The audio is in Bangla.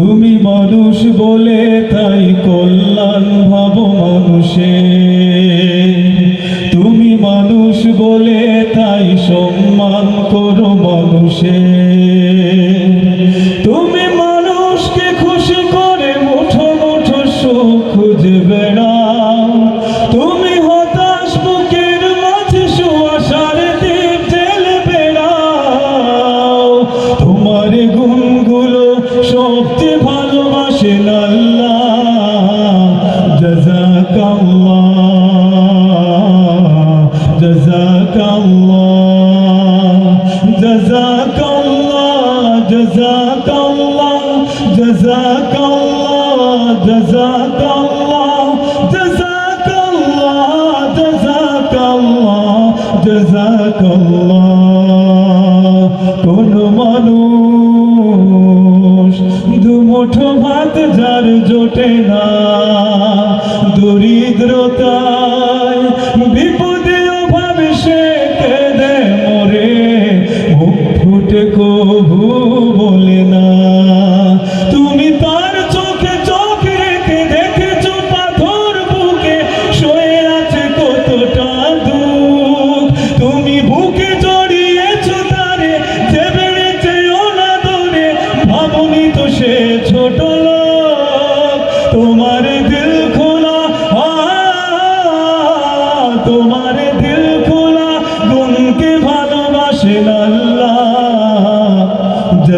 তুমি মানুষ বলে তাই কল্যাণ ভাব মানুষে। তুমি মানুষ বলে তাই সম্মান করো মানুষে। তুমি মানুষকে খুশি করে মুঠো মুঠো সুখ খুঁজে বেড়াও। তুমি হতাশ বুকের মাঝে সুয়াশার দ্বীপ বেড়াও। তোমার الله جزاك الله جزاك الله جزاك الله جزاك الله جزاك الله কোন মানুষ দুমুঠো ভাত যার জোটে না দরিদ্রতা